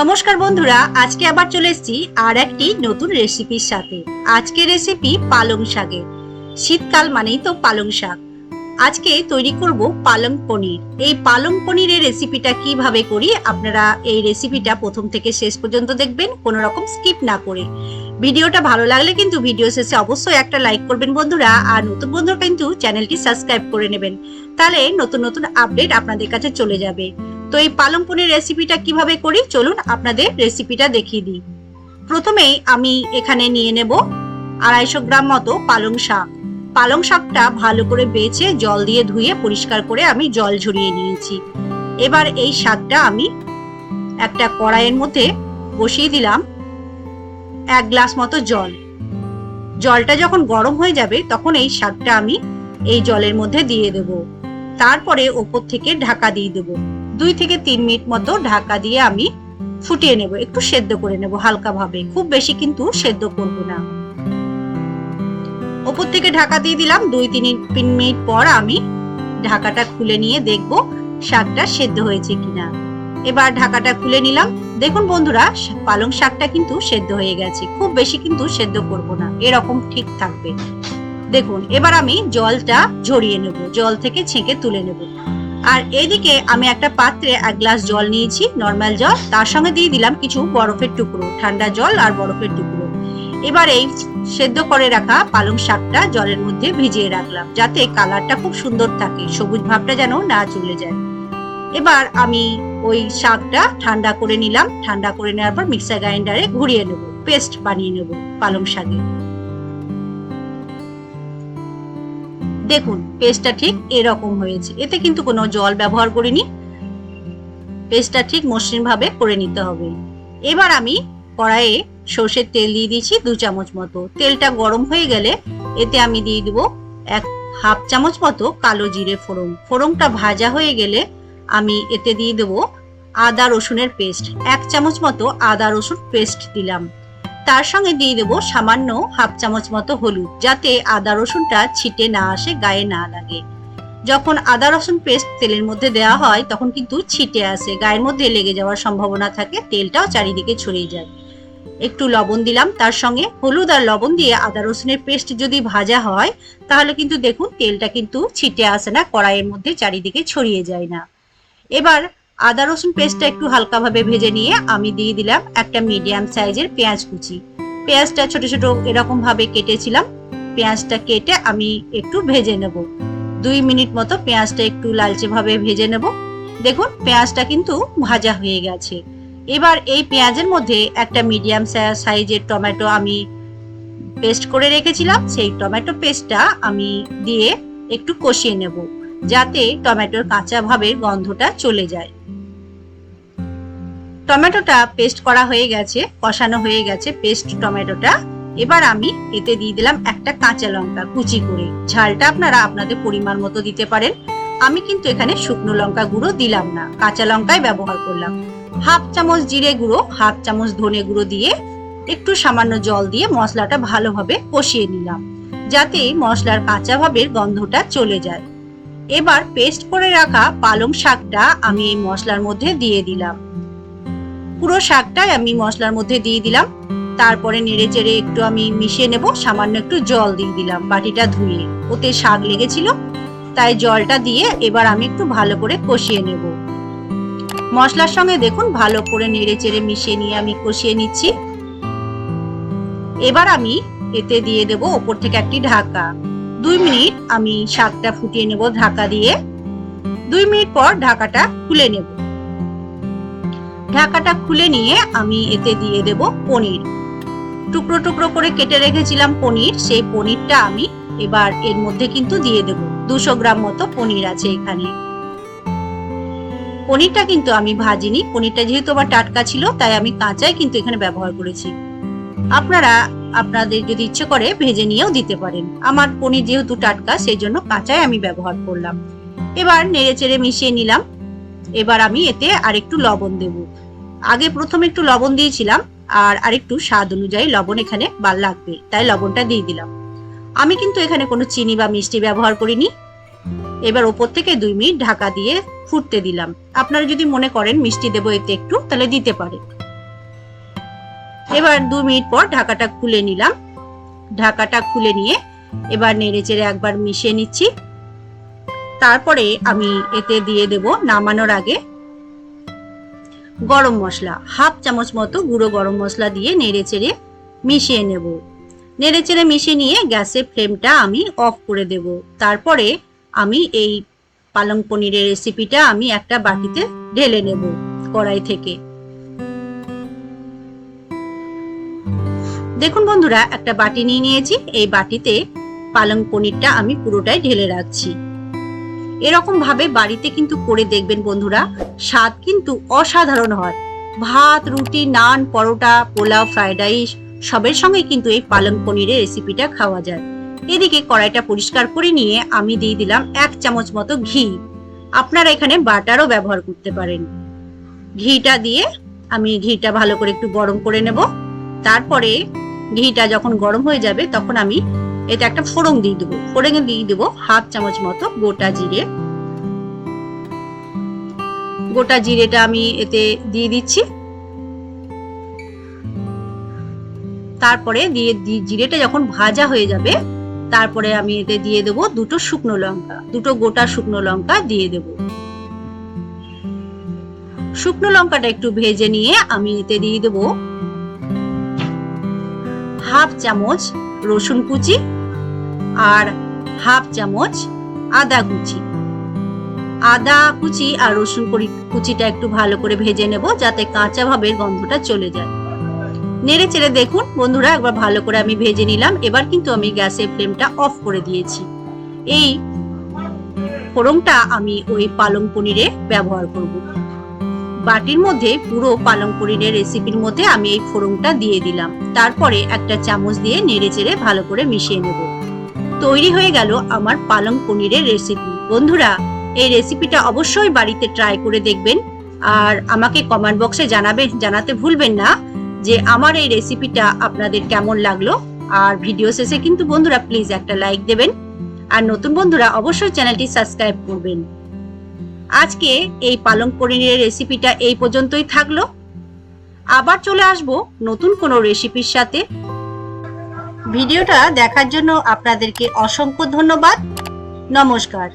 নমস্কার বন্ধুরা, আজকে আবার চলে এসেছি আর একটি নতুন রেসিপির সাথে। আজকে রেসিপি পালং শাকের। শীতকাল মানেই তো পালং শাক। আজকে তৈরি করব পালং পনির। এই পালং পনিরের রেসিপিটা কীভাবে করি আপনারা এই রেসিপিটা প্রথম থেকে শেষ পর্যন্ত দেখবেন, কোনো রকম স্কিপ না করে। ভিডিওটা ভালো লাগলে কিন্তু ভিডিও শেষে অবশ্যই একটা লাইক করবেন বন্ধুরা, আর নতুন বন্ধুরা কিন্তু চ্যানেলটি সাবস্ক্রাইব করে নেবেন। তাহলে নতুন নতুন আপডেট আপনাদের কাছে চলে যাবে। তো এই পালং পনির রেসিপিটা কীভাবে করি? চলুন আপনাদের রেসিপিটা দেখিয়ে দিই। প্রথমেই আমি এখানে নিয়ে নেব আড়াইশো গ্রাম মতো পালং শাক। পালং শাকটা ভালো করে বেছে জল দিয়ে ধুয়ে পরিষ্কার করে আমি জল ঝরিয়ে নিয়েছি। এবার এই শাকটা আমি একটা কড়াইয়ের মধ্যে বসিয়ে দিলাম এক গ্লাস মতো জল। জলটা যখন গরম হয়ে যাবে তখন এই শাকটা আমি এই জলের মধ্যে দিয়ে দেব। তারপরে ওপর থেকে ঢাকা দিয়ে দেবো। দুই থেকে তিন মিনিট মতো ঢাকা দিয়ে আমি ফুটিয়ে নেব, একটু সেদ্ধ করে নেব হালকা ভাবে খুব বেশি কিন্তু সেদ্ধ করব না। ওপর থেকে ঢাকা দিয়ে দিলাম, দুই তিন মিনিট পর আমি ঢাকাটা খুলে নিয়ে দেখব শাকটা সেদ্ধ হয়েছে কিনা। এবার ঢাকাটা খুলে নিলাম। দেখুন বন্ধুরা, পালং শাকটা কিন্তু সেদ্ধ হয়ে গেছে। খুব বেশি কিন্তু সেদ্ধ করব না, এরকম ঠিক থাকবে। দেখুন, এবার আমি জলটা ঝরিয়ে নেব, জল থেকে ছেঁকে তুলে নেব। আর এদিকে আমি একটা পাত্রে এক গ্লাস জল নিয়েছি নর্মাল জল। তার সঙ্গে দিয়ে দিলাম কিছু বরফের টুকরো, ঠান্ডা জল আর বরফের টুকরো। এবার এই সেদ্ধ করে রাখা পালং শাকটা জলের মধ্যে ভিজিয়ে রাখলাম, যাতে কালারটা খুব সুন্দর থাকে, সবুজ ভাবটা যেন না চলে যায়। এবার আমি ওই শাকটা ঠান্ডা করে নিলাম, ঠান্ডা করে নেওয়ার পর মিক্সার গ্রাইন্ডারে ঘুরিয়ে নেব পেস্ট বানিয়ে নেব পালং শাকের দেখুন পেস্টটা ঠিক এরকম হয়েছে। এতে কিন্তু কোনো জল ব্যবহার করিনি। পেস্টটা ঠিক মসৃণ ভাবে করে নিতে হবে। এবার আমি কড়াইয়ে সর্ষের তেল দিয়ে দিয়েছি দু চামচ মতো। তেলটা গরম হয়ে গেলে এতে আমি দিয়ে দিব এক হাফ চামচ মতো কালো জিরে ফোড়ন। ফোড়নটা ভাজা হয়ে গেলে আমি এতে দিয়ে দেব আদা রসুনের পেস্ট এক চামচ মতো আদা রসুন পেস্ট দিলাম। তার সঙ্গে দিয়ে দেবো সামান্য হাফ চামচ মতো হলুদ, যাতে আদা রসুনটা ছিটে না আসে, গায়ে না লাগে। যখন আদা রসুন পেস্ট তেলের মধ্যে দেওয়া হয়, তখন কিন্তু ছিটে আসে। গায়ের মধ্যে লেগে যাওয়ার সম্ভাবনা থাকে, তেলটাও চারিদিকে ছড়িয়ে যায়। একটু লবণ দিলাম, তার সঙ্গে হলুদ আর লবণ দিয়ে আদা রসুনের পেস্ট যদি ভাজা হয়, তাহলে কিন্তু দেখুন তেলটা কিন্তু ছিটে আসে না, কড়াইয়ের মধ্যে চারিদিকে ছড়িয়ে যায় না। এবার আদা রসুন পেস্টটা একটু হালকাভাবে ভেজে নিয়ে আমি দিয়ে দিলাম একটা মিডিয়াম সাইজের পেঁয়াজ কুচি। পেঁয়াজটা ছোট ছোট এরকম ভাবে কেটেছিলাম। পেঁয়াজটা কেটে আমি একটু ভেজে নেব। দুই মিনিট মতো পেঁয়াজটা একটু লালচে ভাবে ভেজে নেব। দেখুন, পেঁয়াজটা কিন্তু ভাজা হয়ে গেছে। এবার এই পেঁয়াজের মধ্যে একটা মিডিয়াম সাইজের টমেটো আমি পেস্ট করে রেখেছিলাম। সেই টমেটো পেস্টটা আমি দিয়ে একটু কষিয়ে নেব, যাতে টমেটোর কাঁচা ভাবের গন্ধটা চলে যায়। টমেটোটা পেস্ট করা হয়ে গেছে, কষানো হয়ে গেছে পেস্ট টমেটোটা। এবার আমি এতে দিয়ে দিলাম একটা কাঁচা লঙ্কা কুচি করে। ঝালটা আপনারা আপনাদের পরিমাণ মতো দিতে পারেন। আমি কিন্তু এখানে শুকনো লঙ্কা গুঁড়ো দিলাম না, কাঁচা লঙ্কাই ব্যবহার করলাম। হাফ চামচ জিরে গুঁড়ো, হাফ চামচ ধনে গুঁড়ো দিয়ে একটু সামান্য জল দিয়ে মশলাটা ভালোভাবে কষিয়ে নিলাম, যাতে মশলার কাঁচা ভাবের গন্ধটা চলে যায়। এবার পেস্ট করে রাখা পালং শাকটা আমি এই মশলার মধ্যে দিয়ে দিলাম। পুরো শাকটাই আমি মশলার মধ্যে দিয়ে দিলাম। তারপরে নেড়ে চেড়ে একটু আমি মিশিয়ে নেব, সামান্য একটু জল দিয়ে দিলাম বাটিটা ধুয়ে। ওতে শাক লেগেছিল, তাই জলটা দিয়ে এবার আমি একটু ভালো করে কষিয়ে নেব। মশলার সঙ্গে দেখুন, ভালো করে নেড়ে চেড়ে মিশিয়ে নিয়ে আমি কষিয়ে নিচ্ছি। এবার আমি এতে দিয়ে দেব ওপর থেকে একটি ঢাকা। দুই মিনিট আমি শাকটা ফুটিয়ে নেব ঢাকা দিয়ে। দুই মিনিট পর ঢাকাটা খুলে নেব। ঢাকাটা খুলে নিয়ে আমি এতে দিয়ে দেব পনির। টুকরো টুকরো করে কেটে রেখেছিলাম পনির, সেই পনিরটা আমি এবার এর মধ্যে কিন্তু দিয়ে দেব। দুশো গ্রাম মতো পনির আছে এখানে। পনিরটা কিন্তু আমি ভাজিনি। পনিরটা যেহেতু আমার টাটকা ছিল, তাই আমি কাঁচাই কিন্তু এখানে ব্যবহার করেছি। আপনারা, আপনাদের যদি ইচ্ছে করে ভেজে নিয়েও দিতে পারেন। আমার পনির যেহেতু টাটকা, সেই জন্য কাঁচাই আমি ব্যবহার করলাম। এবার নেড়ে চেড়ে মিশিয়ে নিলাম। এবার আমি এতে আরেকটু লবণ দেব। আগে প্রথমে একটু লবণ দিয়েছিলাম, আর আরেকটু স্বাদ অনুযায়ী লবণ এখানে বার লাগবে, তাই লবণটা দিয়ে দিলাম। আমি কিন্তু এখানে কোনো চিনি বা মিষ্টি ব্যবহার করিনি। এবার ওপর থেকে দুই মিনিট ঢাকা দিয়ে ফুটতে দিলাম। আপনারা যদি মনে করেন মিষ্টি দেবো এতে একটু, তাহলে দিতে পারে এবার দু মিনিট পর ঢাকাটা খুলে নিলাম। ঢাকাটা খুলে নিয়ে এবার নেড়ে চেড়ে একবার মিশিয়ে নিচ্ছি। তারপরে আমি এতে দিয়ে দেব নামানোর আগে গরম মশলা, হাফ চামচ মতো গুঁড়ো গরম মশলা দিয়ে নেড়ে চেড়ে মিশিয়ে নেব। নেড়ে চেড়ে মিশিয়ে নিয়ে গ্যাসের ফ্লেমটা আমি অফ করে দেব। তারপরে আমি এই পালং পনিরের রেসিপিটা আমি একটা বাটিতে ঢেলে নেব কড়াই থেকে। দেখুন বন্ধুরা, একটা বাটি নিয়ে নিয়েছি। এই বাটিতে পালং পনিরটা আমি পুরোটাই ঢেলে রাখছি। এরকম ভাবে বাড়িতে কিন্তু করে দেখবেন বন্ধুরা। স্বাদ কিন্তু অসাধারণ হয়। ভাত, রুটি, নান, পরোটা, পোলাও, ফ্রাইড রাইস, সবের সঙ্গে কিন্তু এই পালং পনিরের রেসিপিটা খাওয়া যায়। এদিকে কড়াইটা পরিষ্কার করে নিয়ে আমি দিয়ে দিলাম এক চামচ মতো ঘি। আপনারা এখানে বাটারও ব্যবহার করতে পারেন। ঘিটা দিয়ে আমি ঘিটা ভালো করে একটু গরম করে নেব। তারপরে ঘিটা যখন গরম হয়ে যাবে, তখন আমি এতে একটা ফোড়ং দিয়ে দেবো। ফোড়নে দিয়ে দেবো হাফ চামচ মতো গোটা জিরে। গোটা জিরেটা আমি এতে দিয়ে দিচ্ছি। তারপরে দিয়ে জিরেটা যখন ভাজা হয়ে যাবে, তারপরে আমি এতে দিয়ে দেবো দুটো শুকনো লঙ্কা, দুটো গোটা শুকনো লঙ্কা দিয়ে দেবো। শুকনো লঙ্কাটা একটু ভেজে নিয়ে আমি এতে দিয়ে দেবো হাফ চামচ রসুন কুচি আর হাফ চামচ আদা কুচি। আদা কুচি আর রসুন কুচিটা একটু ভালো করে ভেজে নেব যাতে কাঁচা ভাবের গন্ধটা চলে যায়। নেড়ে চেড়ে দেখুন, বন্ধুরা একবার ভালো করে আমি ভেজে নিলাম। এবার কিন্তু আমি গ্যাসের ফ্লেমটা অফ করে দিয়েছি। এই ফোড়নটা আমি ওই পালং পনিরে ব্যবহার করব। বাটির মধ্যে পুরো পালং পনিরের রেসিপির মধ্যে আমি এই ফোড়নটা দিয়ে দিলাম। তারপরে একটা চামচ দিয়ে নেড়ে চেড়ে ভালো করে মিশিয়ে নেব। তৈরি হয়ে গেল আমার পালং পনিরের রেসিপি বন্ধুরা, এই রেসিপিটা অবশ্যই বাড়িতে ট্রাই করে দেখবেন। আর আমাকে কমেন্ট বক্সে জানাবেন, জানাতে ভুলবেন না যে আমার এই রেসিপিটা আপনাদের কেমন লাগল। আর ভিডিও শেষে কিন্তু বন্ধুরা প্লিজ একটা লাইক দেবেন। আর নতুন বন্ধুরা অবশ্যই চ্যানেলটি সাবস্ক্রাইব করবেন। আজকে এই পালং পনিরের রেসিপিটা এই পর্যন্তই থাকল। আবার চলে আসব নতুন কোনো রেসিপির সাথে। ভিডিওটা দেখার জন্য আপনাদেরকে অসংখ্য ধন্যবাদ। নমস্কার।